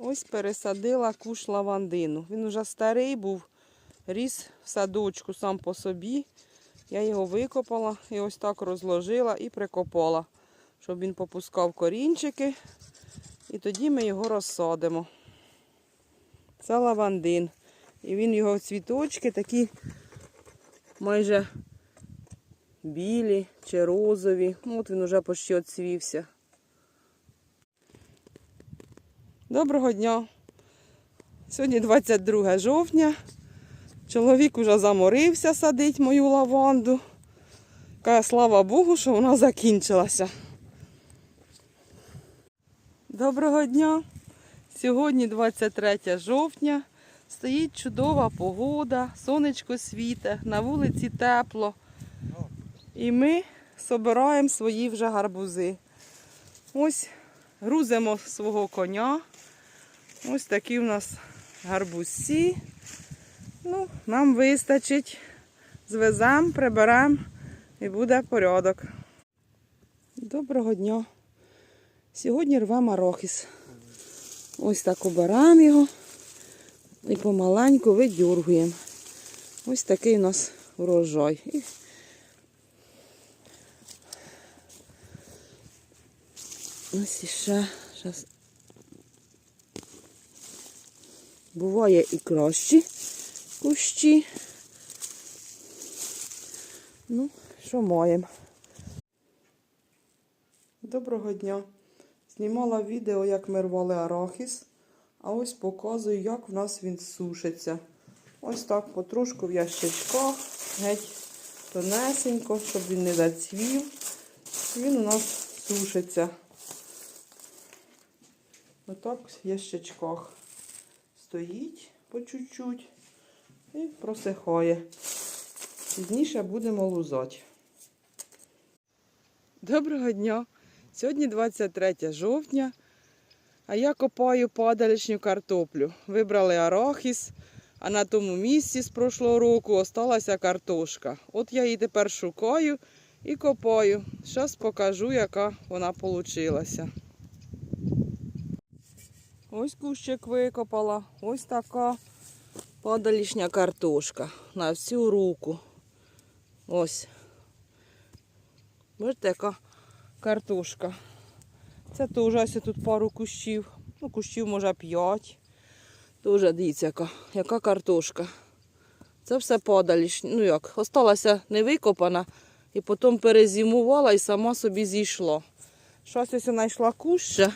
Ось пересадила куш лавандину. Він уже старий був, ріс в садочку сам по собі. Я його викопала і ось так розложила і прикопала, щоб він попускав корінчики. І тоді ми його розсадимо. Це лавандин. І він його цвіточки такі майже білі чи розові. Ну, от він уже почти оцвівся. Доброго дня. Сьогодні 22 жовтня. Чоловік уже заморився садить мою лаванду. Каже, слава Богу, що вона закінчилася. Доброго дня. Сьогодні 23 жовтня. Стоїть чудова погода, сонечко світе, на вулиці тепло. І ми собираємо свої вже гарбузи. Ось грузимо свого коня. Ось такі у нас гарбузці. Ну, нам вистачить. Звеземо, приберемо і буде порядок. Доброго дня. Сьогодні рвемо арахіс. Ось так обираємо його і помаленьку видюргуємо. Ось такий у нас урожай. Ось іще. Щас. Буває і кращі кущі. Ну, що маємо? Доброго дня. Знімала відео, як ми рвали арахіс. А ось показую, як в нас він сушиться. Ось так потрошку в ящичках, геть тонесенько, щоб він не зацвів. Він у нас сушиться. Отак в ящичках стоїть по чуть-чуть і просихає. Пізніше будемо лузати. Доброго дня! Сьогодні 23 жовтня, а я копаю падалішню картоплю. Вибрали арахіс, а на тому місці з прошлого року осталася картошка. От я її тепер шукаю і копаю. Зараз покажу, яка вона вийшла. Ось кущик викопала, ось така падалішня картошка на всю руку. Ось. Бачите, яка картошка. Це теж ось тут пару кущів. Ну, кущів може 5. Теж дивіться, яка, яка картошка. Це все падалішня. Ну як, осталася не викопана і потім перезимувала і сама собі зійшла. Щось ось знайшла куща.